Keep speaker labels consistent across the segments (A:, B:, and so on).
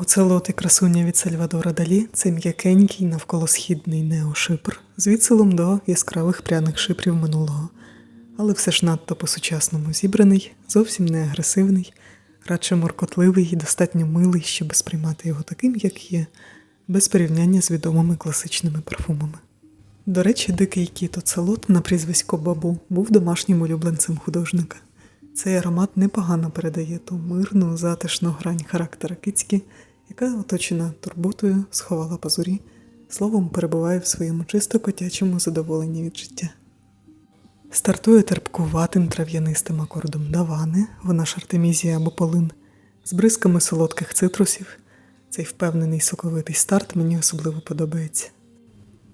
A: Оцелот і красуня від Сальвадора Далі це м'якенький навколосхідний неошипр з відсилом до яскравих пряних шипрів минулого, але все ж надто по-сучасному зібраний, зовсім не агресивний, радше моркотливий і достатньо милий, щоб сприймати його таким, як є, без порівняння з відомими класичними парфумами. До речі, дикий кіт Оцелот на прізвисько Бабу був домашнім улюбленцем художника. Цей аромат непогано передає ту мирну, затишну грань характера кицьки, яка, оточена турботою, сховала пазурі, словом, перебуває в своєму чисто котячому задоволенні від життя. Стартує терпкуватим трав'янистим акордом давани, вона ж артемізія або полин, з бризками солодких цитрусів. Цей впевнений соковитий старт мені особливо подобається.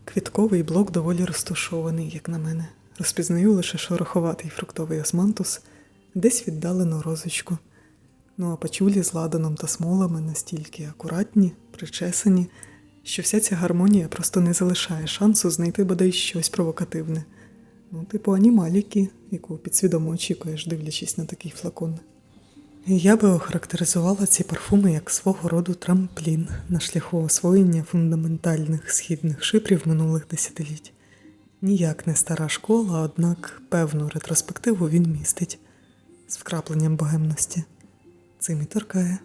A: Квітковий блок доволі розташований, як на мене. Розпізнаю лише шороховатий фруктовий османтус, десь віддалено розочку. Ну а пачулі з ладаном та смолами настільки акуратні, причесані, що вся ця гармонія просто не залишає шансу знайти бодай щось провокативне. Ну, типу анімаліки, яку підсвідомо очікуєш, дивлячись на такий флакон. Я би охарактеризувала ці парфуми як свого роду трамплін на шляху освоєння фундаментальних східних шипрів минулих десятиліть. Ніяк не стара школа, однак певну ретроспективу він містить з вкрапленням богемності. Цим і торкає.